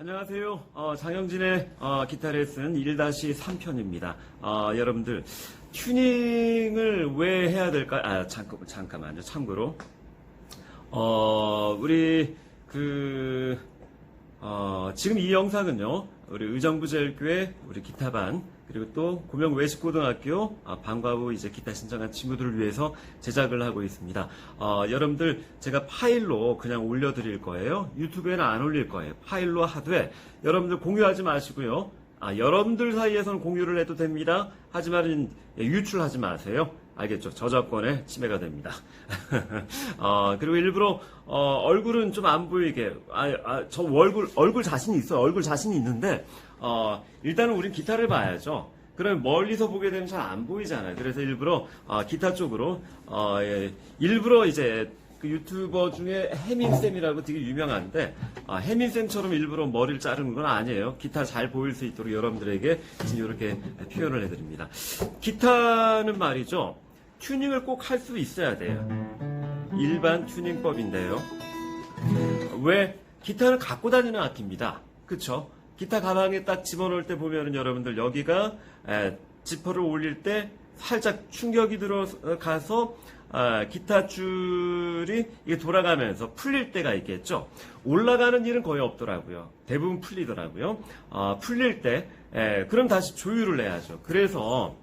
안녕하세요. 어, 장영진의 어, 기타 레슨 1-3편입니다. 어, 여러분들 튜닝을 왜 해야 될까? 아 잠깐 잠깐만요. 참고로 어, 우리 그 어, 지금 이 영상은요. 우리 의정부제일교회 우리 기타반 그리고 또 고명 외식고등학교 아, 방과 후 이제 기타 신청한 친구들을 위해서 제작을 하고 있습니다. 어, 여러분들 제가 파일로 그냥 올려드릴 거예요. 유튜브에는 안 올릴 거예요. 파일로 하되 여러분들 공유하지 마시고요. 아, 여러분들 사이에서는 공유를 해도 됩니다. 하지만 유출하지 마세요. 알겠죠? 저작권에 침해가 됩니다. 어, 그리고 일부러 어, 얼굴은 좀 안 보이게. 아, 아, 저 얼굴 얼굴 자신이 있어요. 얼굴 자신이 있는데 어, 일단은 우린 기타를 봐야죠. 그러면 멀리서 보게 되면 잘 안 보이잖아요. 그래서 일부러 어, 기타 쪽으로 어, 예, 일부러 이제 그 유튜버 중에 해민쌤이라고 되게 유명한데 아, 해민쌤처럼 일부러 머리를 자르는 건 아니에요. 기타 잘 보일 수 있도록 여러분들에게 지금 이렇게 표현을 해드립니다. 기타는 말이죠. 튜닝을 꼭 할 수 있어야 돼요. 일반 튜닝법인데요. 왜 기타는 갖고 다니는 악기입니다. 그쵸? 기타 가방에 딱 집어넣을 때 보면은 여러분들 여기가 에, 지퍼를 올릴 때 살짝 충격이 들어가서 아, 기타 줄이 이게 돌아가면서 풀릴 때가 있겠죠. 올라가는 일은 거의 없더라고요. 대부분 풀리더라고요. 아, 풀릴 때 에, 그럼 다시 조율을 해야죠. 그래서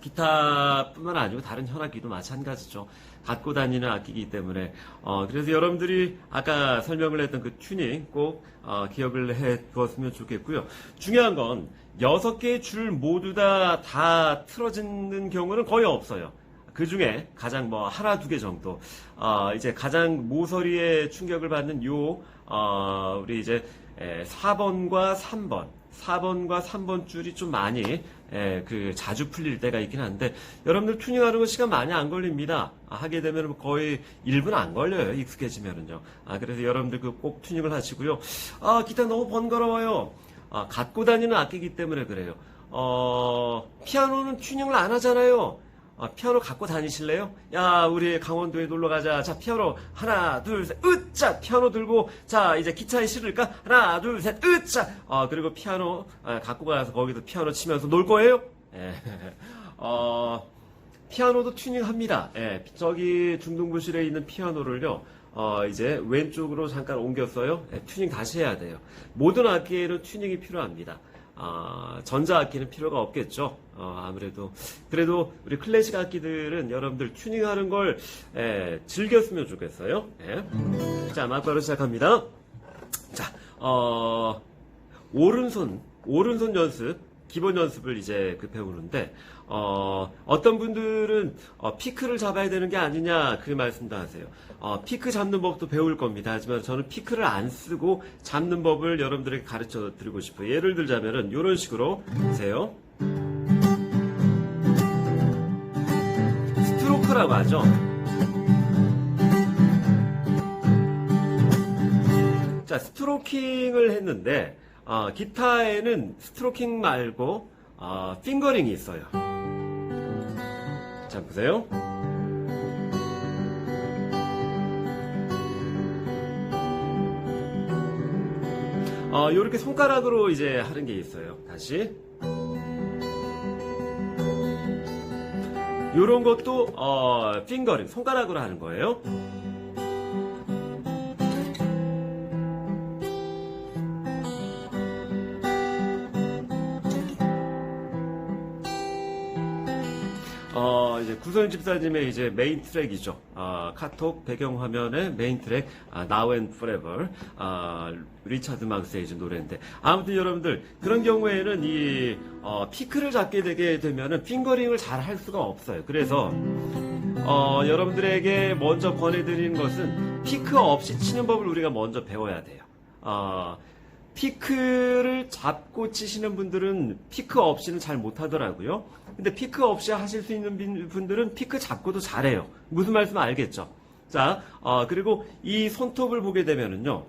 기타뿐만 아니고 다른 현악기도 마찬가지죠. 갖고 다니는 악기이기 때문에 어, 그래서 여러분들이 아까 설명을 했던 그 튜닝 꼭 어, 기억을 해 두었으면 좋겠고요. 중요한 건 여섯 개의 줄 모두 다다 틀어지는 경우는 거의 없어요. 그 중에 가장 뭐 하나 두 개 정도 어, 이제 가장 모서리에 충격을 받는 요 어, 우리 이제 에, 4번과 3번 4번과 3번 줄이 좀 많이 에, 그 자주 풀릴 때가 있긴 한데 여러분들 튜닝하는 거 시간 많이 안 걸립니다. 아, 하게 되면 거의 1분 안 걸려요. 익숙해지면은요. 아, 그래서 여러분들 그 꼭 튜닝을 하시고요. 아, 기타 너무 번거로워요. 아, 갖고 다니는 악기이기 때문에 그래요. 어, 피아노는 튜닝을 안 하잖아요. 아, 피아노 갖고 다니실래요? 야, 우리 강원도에 놀러 가자. 자, 피아노 하나, 둘, 셋, 으짜! 피아노 들고, 자, 이제 기차에 실을까? 하나, 둘, 셋, 으짜! 아, 그리고 피아노 아, 갖고 가서 거기서 피아노 치면서 놀 거예요? 예. 어, 피아노도 튜닝합니다. 예, 저기 중등부실에 있는 피아노를요, 어, 이제 왼쪽으로 잠깐 옮겼어요. 예, 튜닝 다시 해야 돼요. 모든 악기에는 튜닝이 필요합니다. 아, 전자악기는 필요가 없겠죠. 어, 아무래도 그래도 우리 클래식 악기들은 여러분들 튜닝하는 걸 예, 즐겼으면 좋겠어요. 예. 자, 막바로 시작합니다. 자, 어, 오른손 오른손 연습 기본 연습을 이제 그 배우는데 어, 어떤 분들은 어, 피크를 잡아야 되는 게 아니냐 그 말씀도 하세요. 어, 피크 잡는 법도 배울 겁니다. 하지만 저는 피크를 안 쓰고 잡는 법을 여러분들에게 가르쳐 드리고 싶어요. 예를 들자면은 이런 식으로 보세요. 스트로크라고 하죠. 자, 스트로킹을 했는데 어, 기타에는 스트로킹 말고 어, 핑거링이 있어요. 자, 보세요. 어, 요렇게 손가락으로 이제 하는 게 있어요. 다시. 요런 것도 어, 핑거링 손가락으로 하는 거예요. 어, 이제 구선 집사님의 이제 메인 트랙이죠. 아, 카톡 배경 화면의 메인 트랙, 아, Now and Forever, 아, 리차드 막스의 노래인데. 아무튼 여러분들, 그런 경우에는 이, 어, 피크를 잡게 되게 되면은 핑거링을 잘 할 수가 없어요. 그래서, 어, 여러분들에게 먼저 권해드리는 것은 피크 없이 치는 법을 우리가 먼저 배워야 돼요. 어, 피크를 잡고 치시는 분들은 피크 없이는 잘 못하더라고요. 근데 피크 없이 하실 수 있는 빈- 분들은 피크 잡고도 잘해요. 무슨 말씀 알겠죠? 자, 어, 그리고 이 손톱을 보게 되면은요.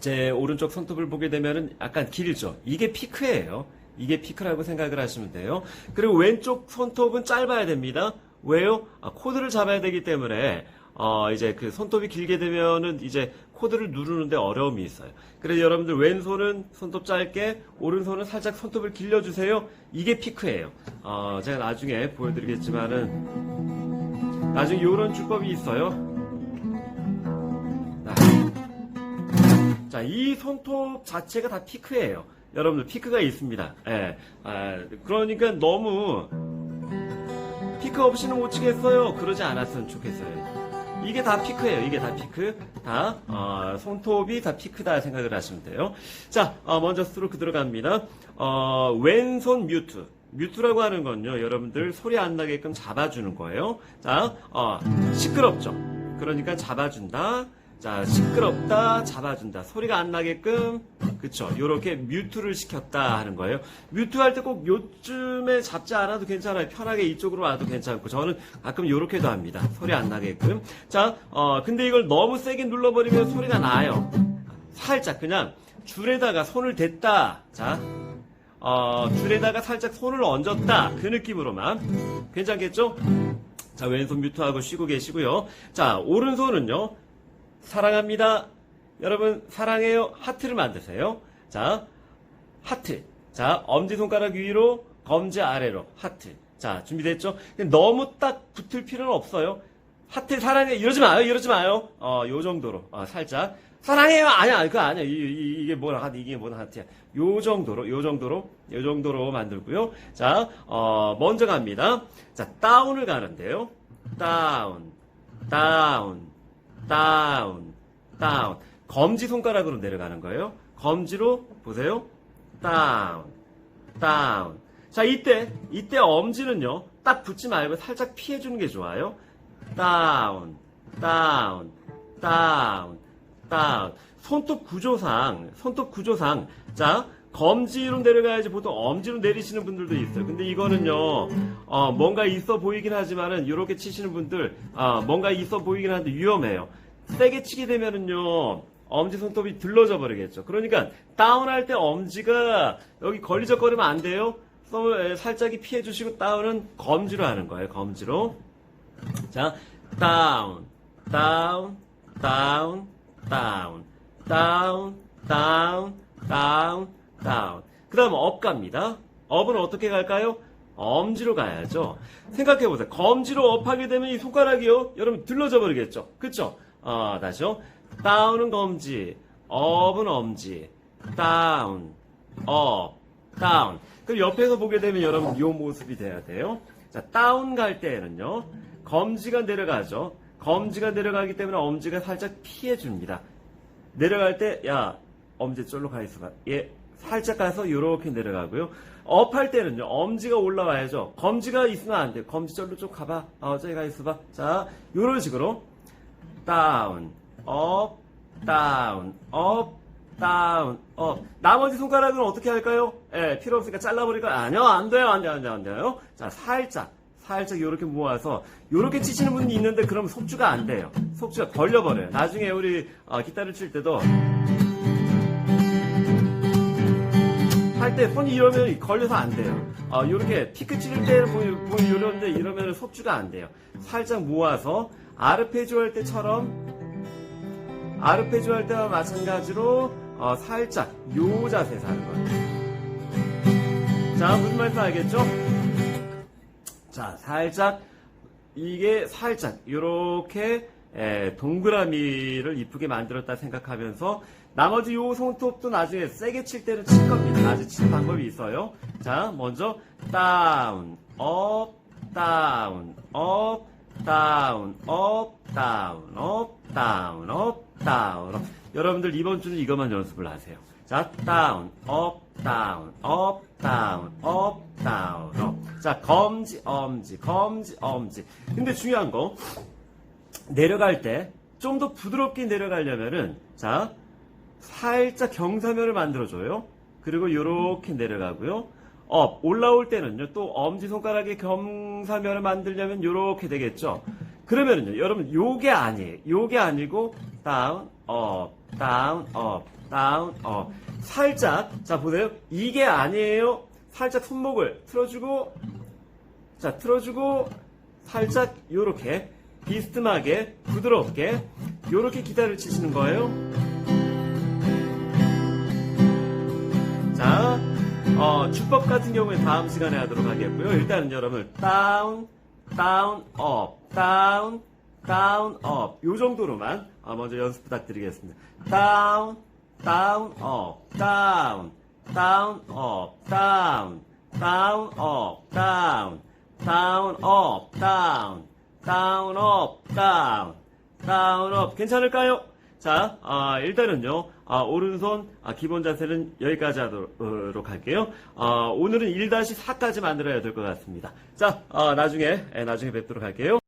제 오른쪽 손톱을 보게 되면은 약간 길죠. 이게 피크예요. 이게 피크라고 생각을 하시면 돼요. 그리고 왼쪽 손톱은 짧아야 됩니다. 왜요? 아, 코드를 잡아야 되기 때문에 어, 이제 그 손톱이 길게 되면은 이제 코드를 누르는데 어려움이 있어요. 그래서 여러분들 왼손은 손톱 짧게, 오른손은 살짝 손톱을 길려주세요. 이게 피크예요. 어, 제가 나중에 보여드리겠지만은 나중에 이런 주법이 있어요. 자, 자, 이 손톱 자체가 다 피크예요. 여러분들 피크가 있습니다. 예. 아, 그러니까 너무 피크 없이는 못 치겠어요. 그러지 않았으면 좋겠어요. 이게 다 피크예요. 이게 다 피크. 다 어, 손톱이 다 피크다 생각을 하시면 돼요. 자, 어, 먼저 스트로크 들어갑니다. 어, 왼손 뮤트. 뮤트라고 하는 건요, 여러분들 소리 안 나게끔 잡아주는 거예요. 자, 어, 시끄럽죠. 그러니까 잡아준다. 자, 시끄럽다, 잡아준다. 소리가 안 나게끔, 그쵸. 요렇게 뮤트를 시켰다 하는 거예요. 뮤트 할 때 꼭 요쯤에 잡지 않아도 괜찮아요. 편하게 이쪽으로 와도 괜찮고. 저는 가끔 요렇게도 합니다. 소리 안 나게끔. 자, 어, 근데 이걸 너무 세게 눌러버리면 소리가 나요. 살짝 그냥 줄에다가 손을 댔다. 자, 어, 줄에다가 살짝 손을 얹었다. 그 느낌으로만. 괜찮겠죠? 자, 왼손 뮤트하고 쉬고 계시고요. 자, 오른손은요. 사랑합니다. 여러분, 사랑해요. 하트를 만드세요. 자, 하트. 자, 엄지손가락 위로, 검지 아래로, 하트. 자, 준비됐죠? 너무 딱 붙을 필요는 없어요. 하트 사랑해. 이러지 마요. 이러지 마요. 어, 요 정도로. 어, 살짝. 사랑해요. 아니야. 그거 아니야. 이, 게 뭐라 하트, 이게 뭐라 하트야. 요 정도로, 요 정도로, 요 정도로 만들고요. 자, 어, 먼저 갑니다. 자, 다운을 가는데요. 다운, 다운, 다운, 다운. 검지 손가락으로 내려가는 거예요. 검지로 보세요. 다운, 다운. 자, 이때, 이때 엄지는요, 딱 붙지 말고 살짝 피해주는 게 좋아요. 다운, 다운, 다운, 다운. 손톱 구조상, 손톱 구조상, 자, 검지로 내려가야지 보통 엄지로 내리시는 분들도 있어요. 근데 이거는요, 어, 뭔가 있어 보이긴 하지만은, 이렇게 치시는 분들, 어, 뭔가 있어 보이긴 한데 위험해요. 세게 치게 되면은요, 엄지 손톱이 들러져 버리겠죠. 그러니까, 다운할 때 엄지가 여기 걸리적거리면 안 돼요. 썸을 살짝이 피해 주시고, 다운은 검지로 하는 거예요, 검지로. 자, 다운, 다운, 다운, 다운, 다운, 다운, 다운, 다운. 그 다음 업 갑니다. 업은 어떻게 갈까요? 엄지로 가야죠. 생각해보세요. 검지로 업하게 되면 이 손가락이요. 여러분 들러져 버리겠죠. 그쵸? 어, 다시요. 다운은 검지, 업은 엄지, 다운, 업, 다운. 그럼 옆에서 보게 되면 여러분 이 모습이 돼야 돼요. 자, 다운 갈 때에는요. 검지가 내려가죠. 검지가 내려가기 때문에 엄지가 살짝 피해줍니다. 내려갈 때, 야, 엄지 쫄로 가 있어봐. 예, 살짝 가서 이렇게 내려가고요. 업 할 때는요, 엄지가 올라와야죠. 검지가 있으면 안 돼. 검지 쫄로 좀 가봐. 어, 저기 가 있어봐. 자, 요런 식으로. 다운, 업, 다운, 업, 다운, 업. 나머지 손가락은 어떻게 할까요? 예, 필요 없으니까 잘라버릴까? 아니요, 안 돼요, 안 돼요, 안 돼요, 안 돼요. 자, 살짝. 살짝 이렇게 모아서 이렇게 치시는 분이 있는데 그럼 속주가 안 돼요. 속주가 걸려버려요. 나중에 우리 어, 기타를 칠 때도 할 때 손이 이러면 걸려서 안 돼요. 어, 이렇게 피크 치를 때 보면 이러는데 이러면 속주가 안 돼요. 살짝 모아서 아르페지오 할 때처럼 아르페지오 할 때와 마찬가지로 어, 살짝 요 자세에서 하는 거예요. 자 무슨 말인지 알겠죠? 자, 살짝 이게 살짝 이렇게 동그라미를 이쁘게 만들었다 생각하면서 나머지 요 손톱도 나중에 세게 칠 때는 칠 겁니다. 아주 치는 방법이 있어요. 자, 먼저 다운, 업, 다운, 업, 다운, 업, 다운, 업, 다운, 업, 다운, 업. 여러분들 이번 주는 이것만 연습을 하세요. 자, 다운, 업, 다운, 업, 다운, 업, 다운, 업. 자, 검지, 엄지, 검지, 엄지. 근데 중요한 거, 내려갈 때, 좀 더 부드럽게 내려가려면은, 자, 살짝 경사면을 만들어줘요. 그리고 요렇게 내려가고요. 업, 올라올 때는요, 또 엄지손가락에 경사면을 만들려면 요렇게 되겠죠. 그러면은요, 여러분, 요게 아니에요. 요게 아니고, 다운, 업, 다운, 업, 다운, 업. 살짝, 자, 보세요. 이게 아니에요. 살짝 손목을 틀어주고, 자, 틀어주고, 살짝, 요렇게. 비스듬하게 부드럽게 이렇게 기타를 치시는 거예요. 주법 같은 경우에 다음 시간에 하도록 하겠고요. 일단은 여러분 다운, 다운, 업, 다운, 다운, 업. 요 정도로만 어, 먼저 연습 부탁드리겠습니다. 다운, 다운, 업, 다운, 다운, 업, 다운, 다운, 업, 다운, 다운, 업, 다운, 다운, 업, 다운, 다운, 업. 괜찮을까요? 자, 아, 일단은요, 아, 오른손 아, 기본 자세는 여기까지 하도록 할게요. 아, 오늘은 1-4까지 만들어야 될 것 같습니다. 자, 아, 나중에, 예, 나중에 뵙도록 할게요.